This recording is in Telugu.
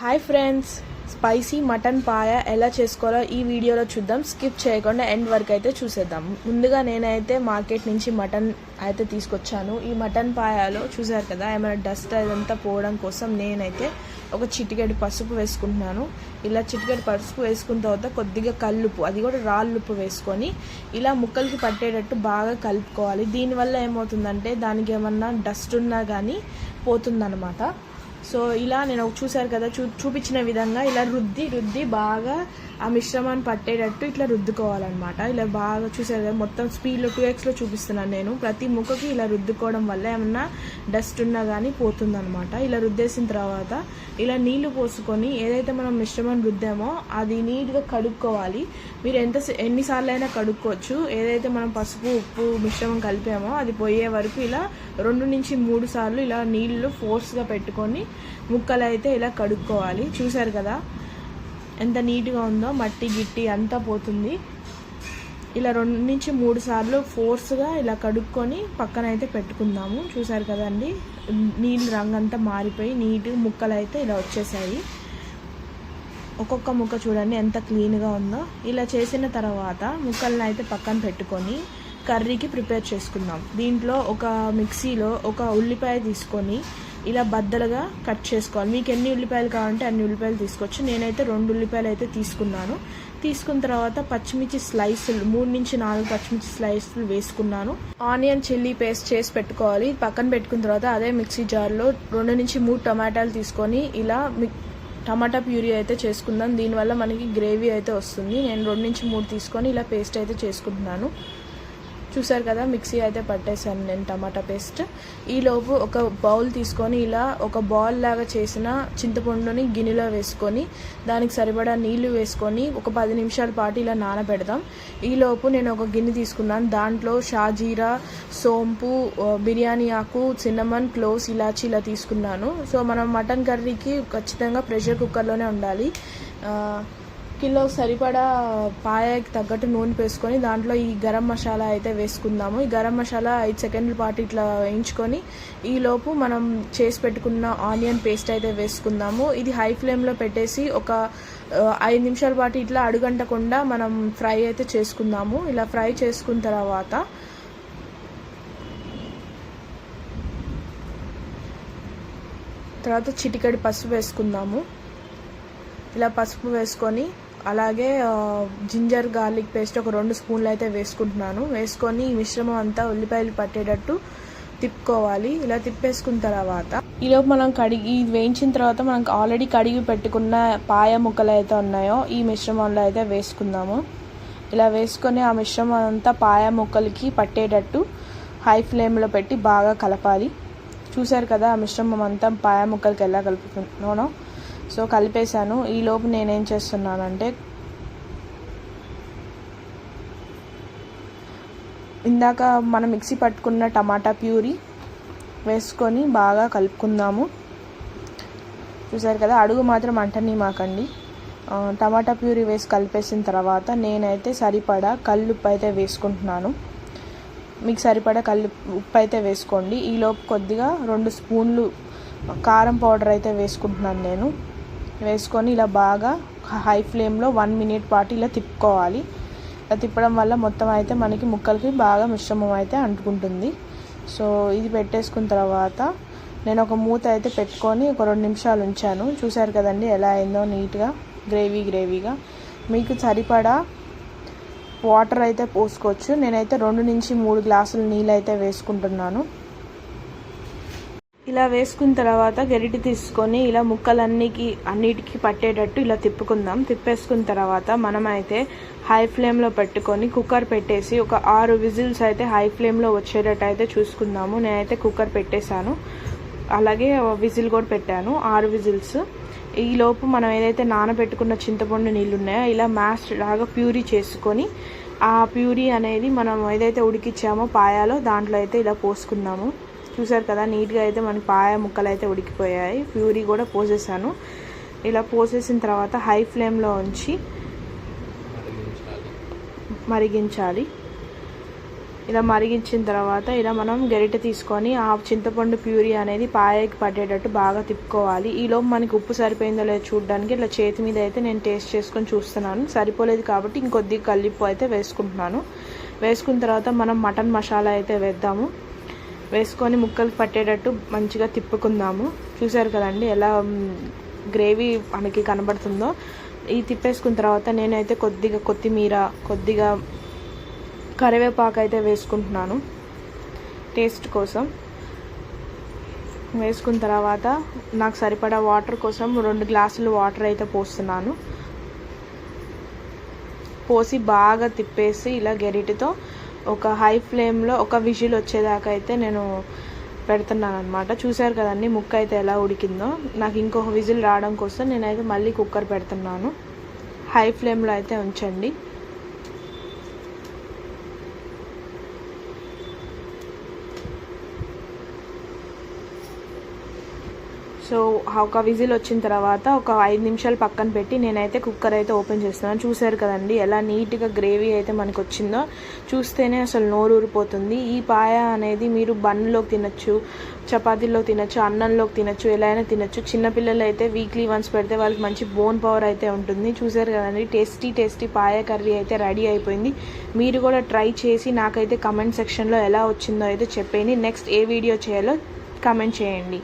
Hi friends spicy mutton paya ఎలా చేసుకోవాలో ఈ వీడియోలో చూద్దాం. స్కిప్ చేయకుండా ఎండ్ వరకు అయితే చూసేద్దాం. ముందుగా నేనైతే మార్కెట్ నుంచి మటన్ అయితే తీసుకొచ్చాను. ఈ మటన్ పాయలో చూసారు కదా ఏమైనా డస్ట్ అదంతా పోవడం కోసం నేనైతే ఒక చిటికెడు పసుపు వేసుకుంటున్నాను. ఇలా చిటికెడు పసుపు వేసుకున్న తర్వాత కొద్దిగా కల్లుపు అది కూడా రాళ్ళుప్పు వేసుకొని ఇలా ముక్కలకి పట్టేటట్టు బాగా కలుపుకోవాలి. దీనివల్ల ఏమవుతుందంటే దానికి ఏమన్నా డస్ట్ ఉన్నా కానీ పోతుందన్నమాట. సో ఇలా నేను చూసారు కదా చూ చూపించిన విధంగా ఇలా రుద్ది రుద్ది బాగా ఆ మిశ్రమాన్ని పట్టేటట్టు ఇట్లా రుద్దుకోవాలన్నమాట. ఇలా బాగా చూసారు కదా మొత్తం స్పీడ్లో టూ ఎక్స్లో చూపిస్తున్నాను నేను. ప్రతి ముక్కకి ఇలా రుద్దుకోవడం వల్ల ఏమన్నా డస్ట్ ఉన్నా కానీ పోతుందన్నమాట. ఇలా రుద్దేసిన తర్వాత ఇలా నీళ్ళు పోసుకొని ఏదైతే మనం మిశ్రమం రుద్దామో అది నీట్గా కడుక్కోవాలి. మీరు ఎంత ఎన్నిసార్లు అయినా కడుక్కోవచ్చు. ఏదైతే మనం పసుపు ఉప్పు మిశ్రమం కలిపామో అది పోయే వరకు ఇలా రెండు నుంచి మూడు సార్లు ఇలా నీళ్ళు ఫోర్స్గా పెట్టుకొని ముక్కలు అయితే ఇలా కడుక్కోవాలి. చూసారు కదా? ఎంత నీట్గా ఉందో మట్టి గిట్టి అంతా పోతుంది. ఇలా రెండు నుంచి మూడు సార్లు ఫోర్స్గా ఇలా కడుక్కొని పక్కన అయితే పెట్టుకుందాము. చూసారు కదండి? నీళ్ళు రంగు అంతా మారిపోయి నీట్గా ముక్కలు అయితే ఇలా వచ్చేసాయి. ఒక్కొక్క ముక్క చూడండి ఎంత క్లీన్గా ఉందో. ఇలా చేసిన తర్వాత ముక్కలను అయితే పక్కన పెట్టుకొని కర్రీకి ప్రిపేర్ చేసుకుందాం. దీంట్లో ఒక మిక్సీలో ఒక ఉల్లిపాయ తీసుకొని ఇలా బద్దలుగా కట్ చేసుకోవాలి. మీకు ఎన్ని ఉల్లిపాయలు కావాలంటే అన్ని ఉల్లిపాయలు తీసుకోవచ్చు నేనైతే రెండు ఉల్లిపాయలు అయితే తీసుకున్నాను. తీసుకున్న తర్వాత పచ్చిమిర్చి స్లైసులు మూడు నుంచి నాలుగు పచ్చిమిర్చి స్లైసులు వేసుకున్నాను. ఆనియన్ చిల్లీ పేస్ట్ చేసి పెట్టుకోవాలి. పక్కన పెట్టుకున్న తర్వాత అదే మిక్సీ జార్లో రెండు నుంచి మూడు టమాటాలు తీసుకొని ఇలా టమాటా ప్యూరీ అయితే చేసుకుందాం. దీనివల్ల మనకి గ్రేవీ అయితే వస్తుంది. నేను రెండు నుంచి మూడు తీసుకొని ఇలా పేస్ట్ అయితే చేసుకుంటున్నాను. చూసారు కదా మిక్సీ అయితే పట్టేశాను నేను టమాటా పేస్ట్. ఈలోపు ఒక బౌల్ తీసుకొని ఇలా ఒక బాల్ లాగా చేసిన చింతపండుని గిన్నెలో వేసుకొని దానికి సరిపడా నీళ్ళు వేసుకొని ఒక పది నిమిషాల పాటు ఇలా నానబెడదాం. ఈలోపు నేను ఒక గిన్నె తీసుకున్నాను. దాంట్లో షాజీరా సోంపు బిర్యానీ ఆకు సిన్నమన్ క్లోవ్స్ ఇలాచి ఇలా తీసుకున్నాను. సో మనం మటన్ కర్రీకి ఖచ్చితంగా ప్రెషర్ కుక్కర్లోనే ఉండాలి. కిలో సరిపడా పాయకి తగ్గట్టు నూనె వేసుకొని దాంట్లో ఈ గరం మసాలా అయితే వేసుకుందాము. ఈ గరం మసాలా ఐదు సెకండ్ల పాటు ఇట్లా వేయించుకొని ఈలోపు మనం చేసి పెట్టుకున్న ఆనియన్ పేస్ట్ అయితే వేసుకుందాము. ఇది హై ఫ్లేమ్లో పెట్టేసి ఒక ఐదు నిమిషాల పాటు ఇట్లా అడుగంటకుండా మనం ఫ్రై అయితే చేసుకుందాము. ఇలా ఫ్రై చేసుకున్న తర్వాత తర్వాత చిటికడి పసుపు వేసుకుందాము. ఇలా పసుపు వేసుకొని అలాగే జింజర్ గార్లిక్ పేస్ట్ ఒక రెండు స్పూన్లు అయితే వేసుకుంటున్నాను. వేసుకొని ఈ మిశ్రమం అంతా ఉల్లిపాయలు పట్టేటట్టు తిప్పుకోవాలి. ఇలా తిప్పేసుకున్న తర్వాత ఈలోపు మనం కడిగి వేయించిన తర్వాత మనం ఆల్రెడీ కడిగి పెట్టుకున్న పాయ ముక్కలు అయితే ఉన్నాయో ఈ మిశ్రమంలో అయితే వేసుకుందాము. ఇలా వేసుకొని ఆ మిశ్రమం అంతా పాయ ముక్కలకి పట్టేటట్టు హై ఫ్లేమ్లో పెట్టి బాగా కలపాలి. చూసారు కదా ఆ మిశ్రమం అంతా పాయ ముక్కలకి ఎలా కలుపుతున్నానో? సో కలిపేశాను. ఈలోపు నేనేం చేస్తున్నానంటే ఇందాక మనం మిక్సీ పట్టుకున్న టమాటా ప్యూరీ వేసుకొని బాగా కలుపుకుందాము. చూసారు కదా అడుగు మాత్రం అంటని మాకండి టమాటా ప్యూరీ వేసి కలిపేసిన తర్వాత నేనైతే సరిపడా కల్లుప్పు అయితే వేసుకుంటున్నాను. మీకు సరిపడా కల్లు ఉప్పు అయితే వేసుకోండి ఈలోపు కొద్దిగా రెండు స్పూన్లు కారం పౌడర్ అయితే వేసుకుంటున్నాను నేను. వేసుకొని ఇలా బాగా హై ఫ్లేమ్లో వన్ మినిట్ పాటు ఇలా తిప్పుకోవాలి. ఇలా తిప్పడం వల్ల మొత్తం అయితే మనకి ముక్కలకి బాగా మిశ్రమం అయితే అంటుకుంటుంది. సో ఇది పెట్టేసుకున్న తర్వాత నేను ఒక మూత అయితే పెట్టుకొని ఒక రెండు నిమిషాలు ఉంచాను. చూశారు కదండి ఎలా అయిందో నీట్గా గ్రేవీ గ్రేవీగా. మీకు సరిపడా వాటర్ అయితే పోసుకోవచ్చు. నేనైతే రెండు నుంచి మూడు గ్లాసులు నీళ్ళు అయితే వేసుకుంటున్నాను. ఇలా వేసుకున్న తర్వాత గరిటె తీసుకొని ఇలా ముక్కలన్నికి అన్నిటికీ పట్టేటట్టు ఇలా తిప్పుకుందాం. తిప్పేసుకున్న తర్వాత మనమైతే హై ఫ్లేమ్లో పెట్టుకొని కుక్కర్ పెట్టేసి ఒక ఆరు విజిల్స్ అయితే హై ఫ్లేమ్లో వచ్చేటట్టు అయితే చూసుకుందాము. నేనైతే కుక్కర్ పెట్టేశాను. అలాగే విజిల్ కూడా పెట్టాను ఆరు విజిల్స్. ఈలోపు మనం ఏదైతే నానబెట్టుకున్న చింతపండు నీళ్ళు ఉన్నాయో ఇలా మ్యాష్ లాగా ప్యూరీ చేసుకొని ఆ ప్యూరీ అనేది మనం ఏదైతే ఉడికిచ్చామో పాయాలో దాంట్లో అయితే ఇలా పోసుకుందాము. చూసారు కదా నీట్గా అయితే మనకి పాయ ముక్కలు అయితే ఉడికిపోయాయి. ప్యూరీ కూడా పోసేసాను. ఇలా పోసేసిన తర్వాత హై ఫ్లేమ్లో ఉంచి మరిగించాలి. ఇలా మరిగించిన తర్వాత ఇలా మనం గరిటె తీసుకొని ఆ చింతపండు ప్యూరీ అనేది పాయకి పట్టేటట్టు బాగా తిప్పుకోవాలి. ఈలోపు మనకి ఉప్పు సరిపోయిందో లేదో చూడడానికి ఇట్లా చేతి మీద అయితే నేను టేస్ట్ చేసుకొని చూస్తున్నాను. సరిపోలేదు కాబట్టి ఇంకొద్ది కల్లిప్పు అయితే వేసుకుంటున్నాను. వేసుకున్న తర్వాత మనం మటన్ మసాలా అయితే వేద్దాము. వేసుకొని ముక్కలు పట్టేటట్టు మంచిగా తిప్పుకుందాము. చూసారు కదండి ఎలా గ్రేవీ మనకి కనబడుతుందో. ఈ తిప్పేసుకున్న తర్వాత నేనైతే కొద్దిగా కొత్తిమీర కొద్దిగా కరివేపాకు అయితే వేసుకుంటున్నాను. టేస్ట్ కోసం. వేసుకున్న తర్వాత నాకు సరిపడా వాటర్ కోసం రెండు గ్లాసులు వాటర్ అయితే పోస్తున్నాను. పోసి బాగా తిప్పేసి ఇలా గెరిటితో ఒక హై ఫ్లేమ్లో ఒక విజిల్ వచ్చేదాకా అయితే నేను పెడుతున్నాను అనమాట చూశారు కదండి ముక్క అయితే ఎలా ఉడికిందో. నాకు ఇంకొక విజిల్ రావడం కోసం నేనైతే మళ్ళీ కుక్కర్ పెడుతున్నాను. హై ఫ్లేమ్లో అయితే ఉంచండి. సో ఒక విజిల్ వచ్చిన తర్వాత ఒక ఐదు నిమిషాలు పక్కన పెట్టి నేనైతే కుక్కర్ అయితే ఓపెన్ చేస్తున్నాను. చూసారు కదండి ఎలా నీట్గా గ్రేవీ అయితే మనకు వచ్చిందో చూస్తేనే అసలు నోరు ఊరిపోతుంది. ఈ పాయ అనేది మీరు బన్లోకి తినచ్చు చపాతీలో తినచ్చు అన్నంలోకి తినచ్చు ఎలా అయినా తినచ్చు. చిన్నపిల్లలు అయితే వీక్లీ వన్స్ పెడితే వాళ్ళకి మంచి బోన్ పవర్ అయితే ఉంటుంది. చూసారు కదండి టేస్టీ టేస్టీ పాయ కర్రీ అయితే రెడీ అయిపోయింది. మీరు కూడా ట్రై చేసి నాకైతే కమెంట్ సెక్షన్లో ఎలా వచ్చిందో అయితే చెప్పేయండి. నెక్స్ట్ ఏ వీడియో చేయాలో కమెంట్ చేయండి.